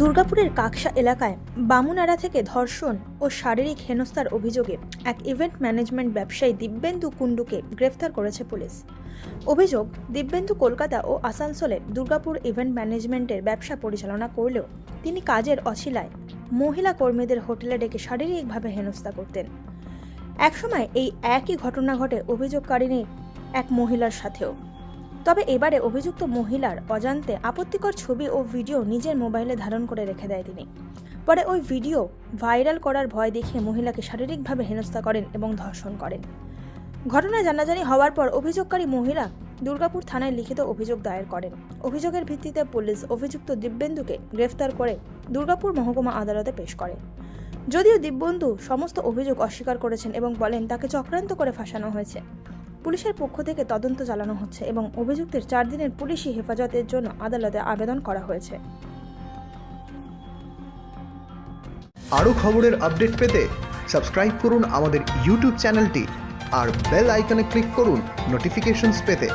দুর্গাপুরের কাকসা এলাকায় বামুনাড়া থেকে ধর্ষণ ও শারীরিক হেনস্থার অভিযোগে এক ইভেন্ট ম্যানেজমেন্ট ব্যবসায়ী দিব্যেন্দু কুণ্ডুকে গ্রেফতার করেছে পুলিশ। অভিযোগ, দিব্যেন্দু কলকাতা ও আসানসোলে দুর্গাপুর ইভেন্ট ম্যানেজমেন্টের ব্যবসা পরিচালনা করলেও তিনি কাজের অছিলায় মহিলা কর্মীদের হোটেলে ডেকে শারীরিকভাবে হেনস্থা করতেন। একসময় এই একই ঘটনা ঘটে অভিযোগকারিনী এক মহিলার সাথেও। তবে এবারে অভিযুক্ত মহিলার অজান্তে আপত্তিকর ছবি ও ভিডিও নিজের মোবাইলে ধারণ করে রেখে দেয় তিনি। পরে ওই ভিডিও ভাইরাল করার ভয় দেখিয়ে মহিলাকে শারীরিকভাবে হেনস্থা করেন এবং ধর্ষণ করেন। ঘটনা জানাজানি হওয়ার পর অভিযোগকারী মহিলা দুর্গাপুর থানায় লিখিত অভিযোগ দায়ের করেন। অভিযোগের ভিত্তিতে পুলিশ অভিযুক্ত দিব্যেন্দুকে গ্রেফতার করে দুর্গাপুর মহকুমা আদালতে পেশ করে। যদিও দিব্যেন্দু সমস্ত অভিযোগ অস্বীকার করেছেন এবং বলেন তাকে চক্রান্ত করে ফাঁসানো হয়েছে। পুলিশের পক্ষ থেকে তদন্ত চালানো হচ্ছে এবং অভিযুক্তের চার দিনের পুলিশি হেফাজতের জন্য আদালতে আবেদন করা হয়েছে। আরও খবরের আপডেট পেতে সাবস্ক্রাইব করুন আমাদের ইউটিউব চ্যানেলটি আর বেল আইকনে ক্লিক করুন নোটিফিকেশনস পেতে।